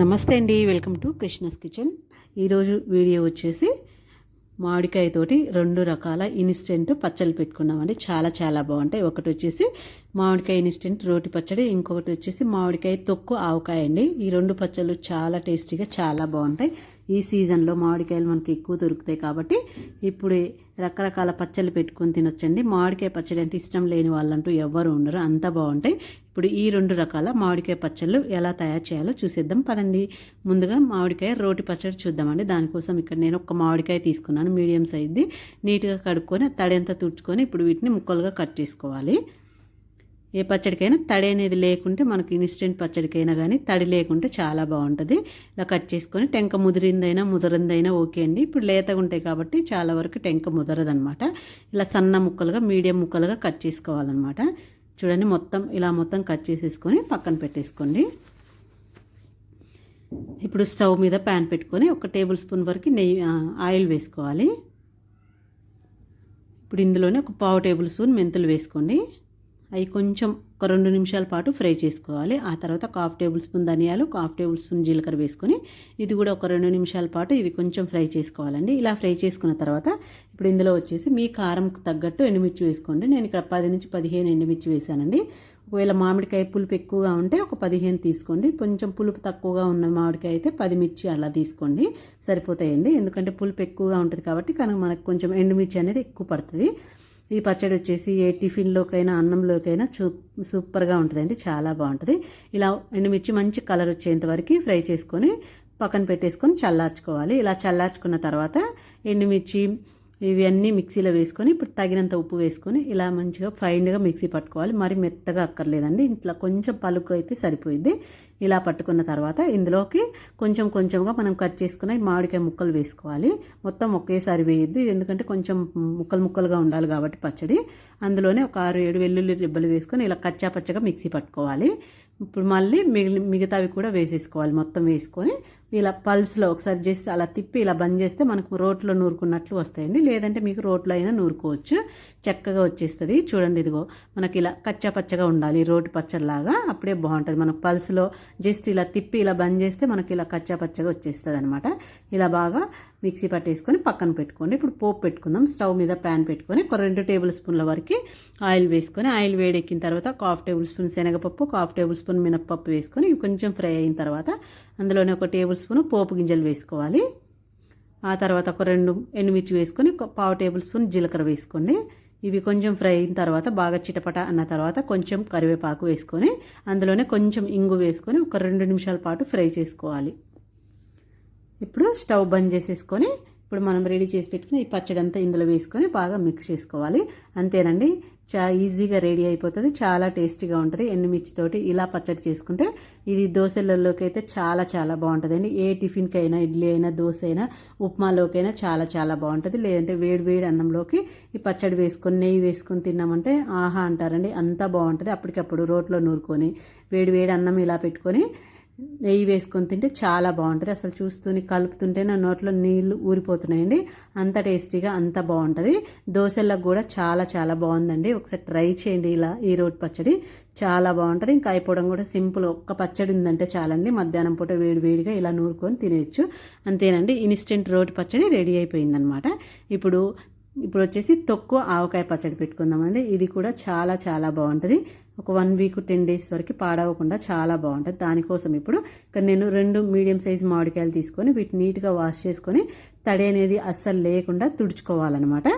నమస్తే అండి welcome to Krishna's kitchen. ఈరోజు వీడియో వచ్చేసి మామిడికాయతోటి రెండు రకాల ఇన్స్టెంట్ పచ్చళ్ళు పెట్టుకున్నామండి. చాలా చాలా బాగుంటాయి. ఒకటి వచ్చేసి మామిడికాయ ఇన్స్టెంట్ రోటి పచ్చడి ఇంకొకటి వచ్చేసి మామిడికాయ తొక్కు ఆవకాయ అండి. ఈ రెండు పచ్చళ్ళు చాలా టేస్టీగా చాలా బాగుంటాయి. ఈ సీజన్లో మామిడికాయలు మనకి ఎక్కువ దొరుకుతాయి కాబట్టి ఇప్పుడు రకరకాల పచ్చళ్ళు పెట్టుకొని తినొచ్చండి. మామిడికాయ పచ్చడి అంటే ఇష్టం లేని వాళ్ళంటూ ఎవ్వరు ఉండరు. అంత బాగుంటాయి. ఇప్పుడు ఈ రెండు రకాల మామిడికాయ పచ్చళ్ళు ఎలా తయారు చేయాలో చూసేద్దాం. పదండి. ముందుగా మామిడికాయ రోటి పచ్చడి చూద్దామండి. దానికోసం ఇక్కడ నేను ఒక మామిడికాయ తీసుకున్నాను. మీడియం సైజ్ది. నీట్గా కడుక్కొని తడంతా తుడుచుకొని ఇప్పుడు వీటిని ముక్కలుగా కట్ చేసుకోవాలి. ఏ పచ్చడికైనా తడి అనేది లేకుంటే మనకి ఇన్స్టెంట్ పచ్చడికైనా కానీ తడి లేకుంటే చాలా బాగుంటుంది. ఇలా కట్ చేసుకొని టెంక ముదిరిందైనా ముదరిందైనా ఓకే అండి. ఇప్పుడు లేతగా ఉంటాయి కాబట్టి చాలా వరకు టెంక ముదరదనమాట ఇలా సన్న ముక్కలుగా మీడియం ముక్కలుగా కట్ చేసుకోవాలన్నమాట. చూడండి మొత్తం ఇలా మొత్తం కట్ చేసేసుకొని పక్కన పెట్టేసుకోండి. ఇప్పుడు స్టవ్ మీద ప్యాన్ పెట్టుకొని ఒక టేబుల్ స్పూన్ వరకు నెయ్యి ఆయిల్ వేసుకోవాలి. ఇప్పుడు ఇందులోనే ఒక పావు టేబుల్ స్పూన్ మెంతులు వేసుకోండి. అవి కొంచెం ఒక రెండు నిమిషాల పాటు ఫ్రై చేసుకోవాలి. ఆ తర్వాత ఒక హాఫ్ టేబుల్ స్పూన్ ధనియాలు ఒక హాఫ్ టేబుల్ స్పూన్ జీలకర్ర వేసుకొని ఇది కూడా ఒక రెండు నిమిషాల పాటు ఇవి కొంచెం ఫ్రై చేసుకోవాలండి. ఇలా ఫ్రై చేసుకున్న తర్వాత ఇప్పుడు ఇందులో వచ్చేసి మీ కారంకు తగ్గట్టు ఎండుమిర్చి వేసుకోండి. నేను ఇక్కడ పది నుంచి పదిహేను ఎండుమిర్చి వేసానండి. ఒకవేళ మామిడికాయ పులుపు ఎక్కువగా ఉంటే ఒక పదిహేను తీసుకోండి. కొంచెం పులుపు తక్కువగా ఉన్న మామిడికాయ అయితే పది మిర్చి అలా తీసుకోండి. సరిపోతాయండి. ఎందుకంటే పులుపు ఎక్కువగా ఉంటుంది కాబట్టి కనుక మనకు కొంచెం ఎండుమిర్చి అనేది ఎక్కువ పడుతుంది. ఈ పచ్చడి వచ్చేసి ఏ టిఫిన్లోకైనా అన్నంలోకైనా చూ సూపర్గా ఉంటుందండి. చాలా బాగుంటుంది. ఇలా ఎండుమిర్చి మంచి కలర్ వచ్చేంత వరకు ఫ్రై చేసుకొని పక్కన పెట్టేసుకొని చల్లార్చుకోవాలి. ఇలా చల్లార్చుకున్న తర్వాత ఎండుమిర్చి ఇవన్నీ మిక్సీలో వేసుకొని ఇప్పుడు తగినంత ఉప్పు వేసుకొని ఇలా మంచిగా ఫైన్గా మిక్సీ పట్టుకోవాలి. మరి మెత్తగా అక్కర్లేదండి. ఇట్లా కొంచెం పలుకు అయితే సరిపోయింది ఇలా పట్టుకున్న తర్వాత ఇందులోకి కొంచెం కొంచెంగా మనం కట్ చేసుకున్న మామిడికాయ ముక్కలు వేసుకోవాలి. మొత్తం ఒకేసారి వేయద్దు. ఎందుకంటే కొంచెం ముక్కలు ముక్కలుగా ఉండాలి కాబట్టి పచ్చడి. అందులోనే ఒక ఆరు ఏడు వెల్లుల్లి రిబ్బలు వేసుకొని ఇలా కచ్చా పచ్చగా మిక్సీ పట్టుకోవాలి. ఇప్పుడు మళ్ళీ మిగిలి మిగతావి కూడా వేసేసుకోవాలి. మొత్తం వేసుకొని ఇలా పల్స్లో ఒకసారి జస్ట్ అలా తిప్పి ఇలా బంద్ చేస్తే మనకు రోట్లో నూరుకున్నట్లు వస్తాయండి. లేదంటే మీకు రోట్లో అయినా నూరుకోవచ్చు. చక్కగా వచ్చేస్తుంది. చూడండి ఇదిగో మనకి ఇలా కచ్చా పచ్చగా ఉండాలి. రోటి పచ్చడిలాగా అప్పుడే బాగుంటుంది. మనకు పల్స్లో జస్ట్ ఇలా తిప్పి ఇలా బంద్ చేస్తే మనకి ఇలా కచ్చా పచ్చగా వచ్చేస్తుంది అనమాట ఇలా బాగా మిక్సీ పట్టేసుకొని పక్కన పెట్టుకోండి. ఇప్పుడు పోపు పెట్టుకుందాం. స్టవ్ మీద ప్యాన్ పెట్టుకొని ఒక రెండు టేబుల్ స్పూన్ల వరకు ఆయిల్ వేసుకొని ఆయిల్ వేడెక్కిన తర్వాత ఒక హాఫ్ టేబుల్ స్పూన్ శనగపప్పు ఒక హాఫ్ టేబుల్ స్పూన్ మినప్పప్పు వేసుకొని కొంచెం ఫ్రై అయిన తర్వాత అందులోనే ఒక టేబుల్ స్పూన్ పోపు గింజలు వేసుకోవాలి. ఆ తర్వాత ఒక రెండు ఎండుమిర్చి వేసుకొని పావు టేబుల్ స్పూన్ జీలకర్ర వేసుకోండి ఇవి కొంచెం ఫ్రై అయిన తర్వాత బాగా చిటపట అన్న తర్వాత కొంచెం కరివేపాకు వేసుకొని అందులోనే కొంచెం ఇంగు వేసుకొని ఒక రెండు నిమిషాల పాటు ఫ్రై చేసుకోవాలి. ఇప్పుడు స్టవ్ బంద్ చేసేసుకొని ఇప్పుడు మనం రెడీ చేసి పెట్టుకుని ఈ పచ్చడి అంతా ఇందులో వేసుకొని బాగా మిక్స్ చేసుకోవాలి. అంతేనండి చా ఈజీగా రెడీ అయిపోతుంది చాలా టేస్టీగా ఉంటుంది. ఎండుమిర్చితోటి ఇలా పచ్చడి చేసుకుంటే ఇది దోశలలోకి అయితే చాలా చాలా బాగుంటుందండి. ఏ టిఫిన్కి అయినా ఇడ్లీ అయినా దోశ అయినా ఉప్మాలోకైనా చాలా చాలా బాగుంటుంది. లేదంటే వేడి వేడి అన్నంలోకి ఈ పచ్చడి వేసుకొని నెయ్యి వేసుకొని తిన్నామంటే ఆహా అంటారండి అంతా బాగుంటుంది. అప్పటికప్పుడు రోట్లో నూరుకొని వేడి వేడి అన్నం ఇలా పెట్టుకొని నెయ్యి వేసుకొని తింటే చాలా బాగుంటుంది. అసలు చూస్తూనే కలుపుతుంటే నా నోట్లో నీళ్ళు ఊరిపోతున్నాయండి. అంత టేస్టీగా అంత బాగుంటుంది. దోశలకు కూడా చాలా చాలా బాగుందండి. ఒకసారి ట్రై చేయండి ఇలా ఈ రోడ్ పచ్చడి. చాలా బాగుంటుంది. ఇంకా అయిపోవడం కూడా సింపుల్ ఒక్క పచ్చడి ఉందంటే చాలండి. మధ్యాహ్నం పూట వేడి వేడిగా ఇలా నూరుకొని తినేయచ్చు. అంతేనండి. ఇన్స్టెంట్ రోడ్ పచ్చడి రెడీ అయిపోయిందనమాట ఇప్పుడు ఇప్పుడు వచ్చేసి తక్కువ ఆవకాయ పచ్చడి పెట్టుకుందామండి. ఇది కూడా చాలా చాలా బాగుంటుంది. ఒక వన్ వీక్ టెన్ డేస్ వరకు పాడవకుండా చాలా బాగుంటుంది. దానికోసం ఇప్పుడు ఇక్కడ నేను రెండు మీడియం సైజ్ మామిడికాయలు తీసుకొని వీటిని నీట్గా వాష్ చేసుకొని తడి అనేది అస్సలు లేకుండా తుడుచుకోవాలన్నమాట.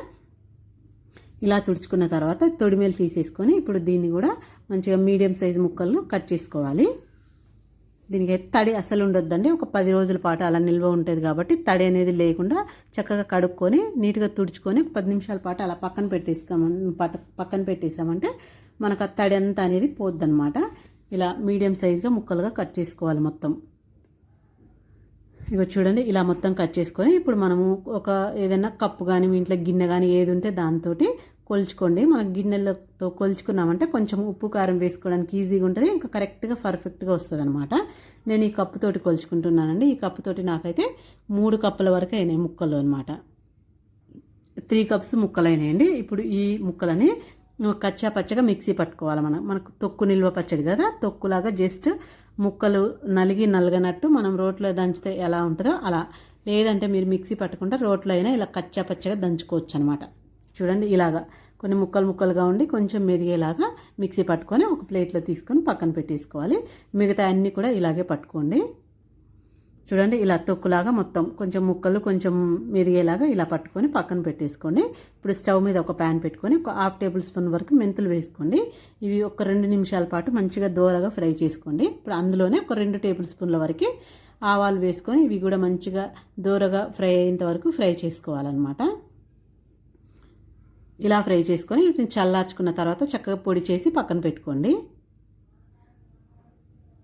ఇలా తుడుచుకున్న తర్వాత తొడిమేలు తీసేసుకొని ఇప్పుడు దీన్ని కూడా మంచిగా మీడియం సైజ్ ముక్కలు కట్ చేసుకోవాలి. దీనికి తడి అసలు ఉండొద్దండి. ఒక పది రోజుల పాటు అలా నిల్వ ఉంటుంది కాబట్టి తడి అనేది లేకుండా చక్కగా కడుక్కొని నీట్గా తుడుచుకొని పది నిమిషాల పాటు అలా పక్కన పెట్టేసుకోమని పక్కన పెట్టేసామంటే మనకు ఆ తడి అంతా అనేది పోద్దనమాట ఇలా మీడియం సైజుగా ముక్కలుగా కట్ చేసుకోవాలి మొత్తం. ఇక చూడండి ఇలా మొత్తం కట్ చేసుకొని ఇప్పుడు మనము ఒక ఏదైనా కప్పు కానీ మీ ఇంట్లో గిన్నె కానీ ఏది ఉంటే దాంతో కొలుచుకోండి. మనం గిన్నెలతో కొలుచుకున్నామంటే కొంచెం ఉప్పు కారం వేసుకోవడానికి ఈజీగా ఉంటుంది. ఇంకా కరెక్ట్గా పర్ఫెక్ట్గా వస్తుంది అనమాట నేను ఈ కప్పుతోటి కొలుచుకుంటున్నానండి. ఈ కప్పుతోటి నాకైతే మూడు కప్పుల వరకు అయినాయి ముక్కలు అనమాట త్రీ కప్స్ ముక్కలు అయినాయండి ఇప్పుడు ఈ ముక్కలని కచ్చా పచ్చగా మిక్సీ పట్టుకోవాలి మనం. మనకు తొక్కు నిల్వ పచ్చడి కదా? తొక్కులాగా జస్ట్ ముక్కలు నలిగి నలగనట్టు మనం రోట్లో దంచితే ఎలా ఉంటుందో అలా. లేదంటే మీరు మిక్సీ పట్టుకుంటే రోట్లో అయినా ఇలా కచ్చా పచ్చగా దంచుకోవచ్చు అనమాట చూడండి ఇలాగా. కొన్ని ముక్కలు ముక్కలుగా ఉండి కొంచెం మెరిగేలాగా మిక్సీ పట్టుకొని ఒక ప్లేట్లో తీసుకొని పక్కన పెట్టేసుకోవాలి. మిగతా అన్నీ కూడా ఇలాగే పట్టుకోండి. చూడండి ఇలా తొక్కులాగా మొత్తం కొంచెం ముక్కలు కొంచెం మెరిగేలాగా ఇలా పట్టుకొని పక్కన పెట్టేసుకోండి. ఇప్పుడు స్టవ్ మీద ఒక ప్యాన్ పెట్టుకొని ఒక హాఫ్ టేబుల్ స్పూన్ వరకు మెంతులు వేసుకోండి. ఇవి ఒక రెండు నిమిషాల పాటు మంచిగా దోరగా ఫ్రై చేసుకోండి. ఇప్పుడు అందులోనే ఒక రెండు టేబుల్ స్పూన్ల వరకు ఆవాలు వేసుకొని ఇవి కూడా మంచిగా దోరగా ఫ్రై అయ్యేంత వరకు ఫ్రై చేసుకోవాలన్నమాట. ఇలా ఫ్రై చేసుకొని వీటిని చల్లార్చుకున్న తర్వాత చక్కగా పొడి చేసి పక్కన పెట్టుకోండి.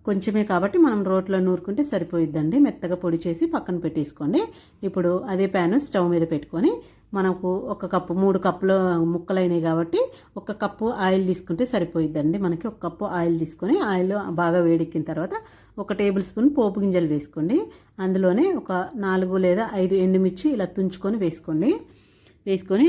కొంచెమే కాబట్టి మనం రోట్లో నూరుకుంటే సరిపోయిద్దండి. మెత్తగా పొడి చేసి పక్కన పెట్టేసుకోండి. ఇప్పుడు అదే ప్యాను స్టవ్ మీద పెట్టుకొని మనకు ఒక కప్పు మూడు కప్పులు ముక్కలైనవి కాబట్టి ఒక కప్పు ఆయిల్ తీసుకుంటే సరిపోయిద్దండి. మనకి ఒక కప్పు ఆయిల్ తీసుకొని ఆయిల్ బాగా వేడెక్కిన తర్వాత ఒక టేబుల్ స్పూన్ పోపు గింజలు వేసుకోండి. అందులోనే ఒక నాలుగు లేదా ఐదు ఎండుమిర్చి ఇలా తుంచుకొని వేసుకోండి. వేసుకొని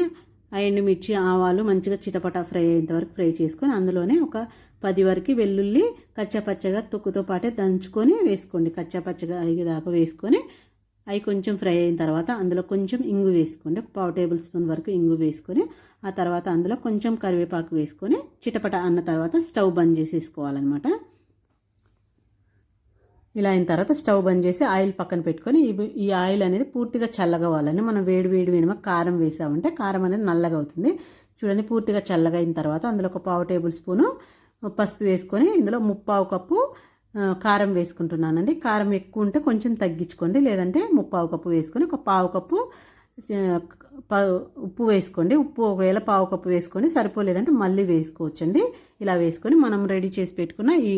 ఆ ఎండుమిర్చి ఆవాలు మంచిగా చిటపట ఫ్రై అయ్యేంతవరకు ఫ్రై చేసుకొని అందులోనే ఒక పది వరకు వెల్లుల్లి కచ్చపచ్చగా తొక్కుతో పాటే దంచుకొని వేసుకోండి. కచ్చపచ్చగా అయ్యేదాకా వేసుకొని అవి కొంచెం ఫ్రై అయిన తర్వాత అందులో కొంచెం ఇంగు వేసుకోండి. ఒక పావు టేబుల్ స్పూన్ వరకు ఇంగు వేసుకొని ఆ తర్వాత అందులో కొంచెం కరివేపాకు వేసుకొని చిటపట అన్న తర్వాత స్టవ్ బంద్ చేసేసుకోవాలన్నమాట. ఇలా అయిన తర్వాత స్టవ్ బంద్ చేసి ఆయిల్ పక్కన పెట్టుకొని ఈ ఆయిల్ అనేది పూర్తిగా చల్లగవ్వాలని మనం వేడి వేడి వేడిమ కారం వేసామంటే కారం అనేది నల్లగా అవుతుంది. చూడండి పూర్తిగా చల్లగా అయిన తర్వాత అందులో ఒక పావు టేబుల్ స్పూను పసుపు వేసుకొని ఇందులో ముప్పావు కప్పు కారం వేసుకుంటున్నానండి. కారం ఎక్కువ ఉంటే కొంచెం తగ్గించుకోండి. లేదంటే ముప్పావు కప్పు వేసుకొని ఒక పావు కప్పు ఉప్పు వేసుకోండి. ఉప్పు ఒకవేళ పావు కప్పు వేసుకొని సరిపోలేదంటే మళ్ళీ వేసుకోవచ్చండి. ఇలా వేసుకొని మనం రెడీ చేసి పెట్టుకున్న ఈ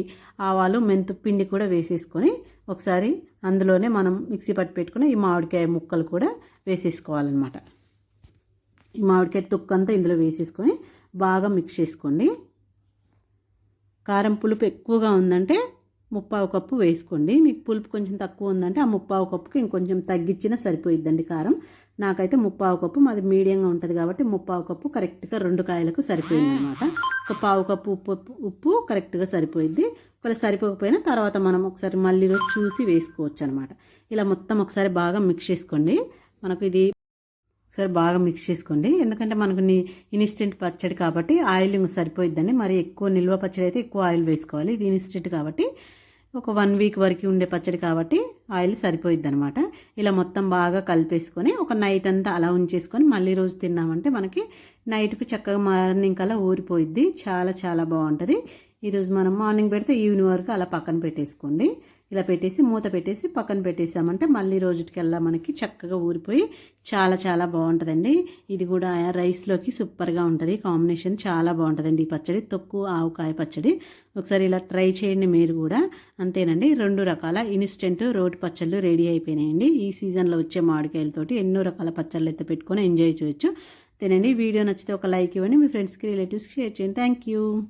ఆవాలు మెంతు పిండి కూడా వేసేసుకొని ఒకసారి అందులోనే మనం మిక్సీ పట్టి పెట్టుకున్న ఈ మామిడికాయ ముక్కలు కూడా వేసేసుకోవాలన్నమాట. ఈ మామిడికాయ తొక్కంతా ఇందులో వేసేసుకొని బాగా మిక్స్ చేసుకోండి. కారం పులుపు ఎక్కువగా ఉందంటే ముప్పావు కప్పు వేసుకోండి. మీకు పులుపు కొంచెం తక్కువ ఉందంటే ఆ ముప్పావు కప్పుకి ఇంకొంచెం తగ్గించినా సరిపోయిద్దండి కారం. నాకైతే ముప్పావు కప్పు మాది మీడియంగా ఉంటుంది కాబట్టి ముప్పావు కప్పు కరెక్ట్గా రెండు కాయలకు సరిపోయింది అనమాట ఒక పావు కప్పు ఉప్పు ఉప్పు కరెక్ట్గా సరిపోయింది ఒకవేళ సరిపోకపోయినా తర్వాత మనం ఒకసారి మళ్ళీ చూసి వేసుకోవచ్చు అనమాట ఇలా మొత్తం ఒకసారి బాగా మిక్స్ చేసుకోండి. మనకు ఇది ఒకసారి బాగా మిక్స్ చేసుకోండి. ఎందుకంటే మనకు ఇన్స్టెంట్ పచ్చడి కాబట్టి ఆయిల్ సరిపోయిద్దండి మరి ఎక్కువ నిల్వ పచ్చడి అయితే ఎక్కువ ఆయిల్ వేసుకోవాలి. ఇది ఇన్స్టెంట్ కాబట్టి ఒక వన్ వీక్ వరకు ఉండే పచ్చడి కాబట్టి ఆయిల్ సరిపోయిద్ది అనమాట ఇలా మొత్తం బాగా కలిపేసుకొని ఒక నైట్ అంతా అలా ఉంచేసుకొని మళ్ళీ రోజు తిన్నామంటే మనకి నైట్కి చక్కగా మార్నింగ్ కల్లా ఊరిపోయిద్ది. చాలా చాలా బాగుంటుంది. ఈరోజు మనం మార్నింగ్ పెడితే ఈవినింగ్ వరకు అలా పక్కన పెట్టేసుకోండి. ఇలా పెట్టేసి మూత పెట్టేసి పక్కన పెట్టేసామంటే మళ్ళీ రోజుటికెల్లా మనకి చక్కగా ఊరిపోయి చాలా చాలా బాగుంటుందండి. ఇది కూడా రైస్లోకి సూపర్గా ఉంటుంది. కాంబినేషన్ చాలా బాగుంటుందండి ఈ పచ్చడి. తొక్కు ఆవుకాయ పచ్చడి. ఒకసారి ఇలా ట్రై చేయండి మీరు కూడా. అంతేనండి. రెండు రకాల ఇన్స్టెంట్ రోటి పచ్చళ్ళు రెడీ అయిపోయినాయండి. ఈ సీజన్లో వచ్చే మామిడికాయలతోటి ఎన్నో రకాల పచ్చళ్ళు అయితే పెట్టుకొని ఎంజాయ్ చేయొచ్చు. తినండి వీడియో నచ్చితే ఒక లైక్ ఇవ్వండి. మీ ఫ్రెండ్స్కి రిలేటివ్స్కి షేర్ చేయండి. Thank you.